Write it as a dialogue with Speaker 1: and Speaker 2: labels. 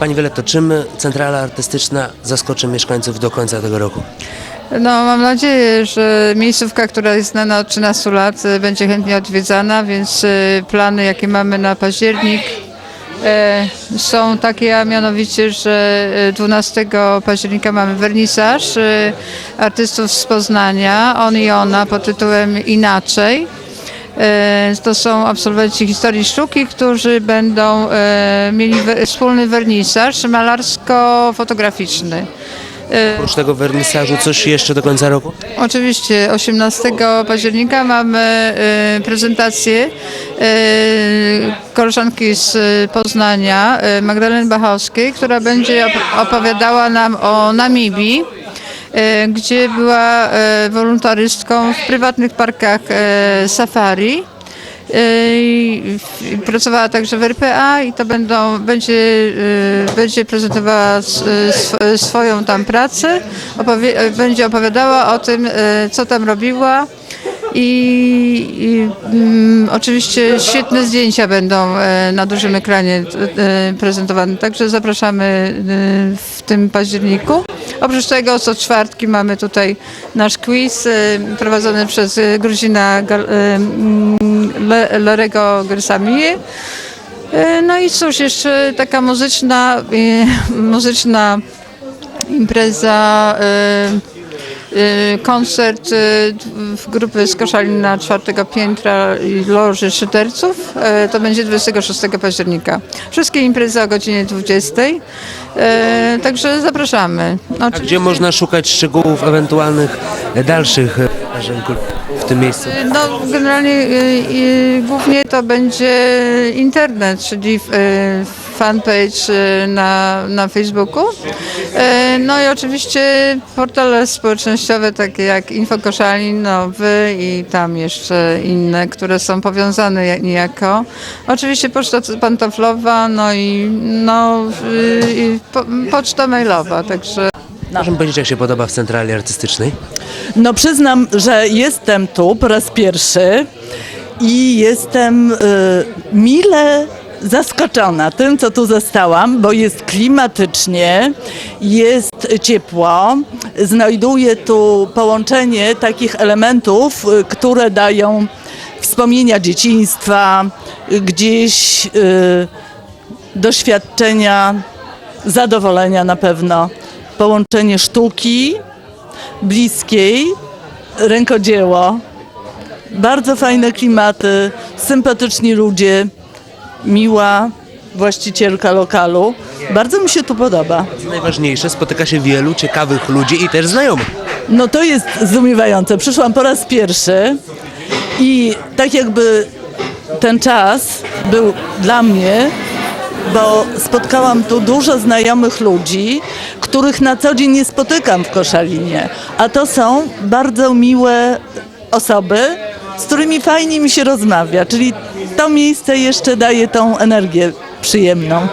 Speaker 1: Pani Violetto, czym centrala artystyczna zaskoczy mieszkańców do końca tego roku?
Speaker 2: No, mam nadzieję, że miejscówka, która jest znana od 13 lat, e, będzie chętnie odwiedzana, więc e, plany, jakie mamy na październik, e, są takie, a mianowicie, że e, 12 października mamy wernisaż artystów z Poznania, on i ona, pod tytułem Inaczej. E, To są absolwenci historii sztuki, którzy będą e, mieli wspólny wernisaż malarsko-fotograficzny. E,
Speaker 1: Oprócz tego wernisażu coś jeszcze do końca roku?
Speaker 2: Oczywiście 18 października mamy prezentację koleżanki z Poznania, Magdaleny Bachowskiej, która będzie op- opowiadała nam o Namibii, gdzie była e, wolontarystką w prywatnych parkach e, safari. E, Pracowała także w RPA i to będą, będzie, e, będzie prezentowała swoją tam pracę, opowie, e, będzie opowiadała o tym, e, co tam robiła. I, i mm, oczywiście świetne zdjęcia będą e, na dużym ekranie e, prezentowane, także zapraszamy e, w tym październiku. Oprócz tego co czwartki mamy tutaj nasz quiz e, prowadzony przez Gruzina e, mm, Larego Gersamie. No i cóż, jeszcze taka muzyczna, e, muzyczna impreza, e, koncert e, w grupy z Koszalina czwartego piętra i Loży Szyderców. E, To będzie 26 października. Wszystkie imprezy o godzinie 20. E, Także zapraszamy.
Speaker 1: A gdzie można szukać szczegółów ewentualnych dalszych w tym miejscu?
Speaker 2: No, generalnie y, y, głównie to będzie internet, czyli y, fanpage y, na, na Facebooku. Y, No i oczywiście portale społecznościowe takie jak Info Koszalin, no wy i tam jeszcze inne, które są powiązane jak- niejako. Oczywiście poczta pantoflowa, no i no, y, i po, poczta mailowa, także
Speaker 1: Proszę mi powiedzieć, jak się podoba w centrali artystycznej?
Speaker 3: No przyznam, że jestem tu po raz pierwszy i jestem y, mile zaskoczona tym, co tu zostałam, bo jest klimatycznie, jest ciepło, znajduję tu połączenie takich elementów, y, które dają wspomnienia dzieciństwa, gdzieś y, doświadczenia, zadowolenia na pewno, połączenie sztuki, bliskiej, rękodzieło, bardzo fajne klimaty, sympatyczni ludzie, miła właścicielka lokalu. Bardzo mi się tu podoba.
Speaker 1: Co najważniejsze, spotyka się wielu ciekawych ludzi i też znajomych.
Speaker 3: No to jest zdumiewające. Przyszłam po raz pierwszy i tak jakby ten czas był dla mnie, bo spotkałam tu dużo znajomych ludzi, których na co dzień nie spotykam w Koszalinie. A to są bardzo miłe osoby, z którymi fajnie mi się rozmawia. Czyli to miejsce jeszcze daje tą energię przyjemną.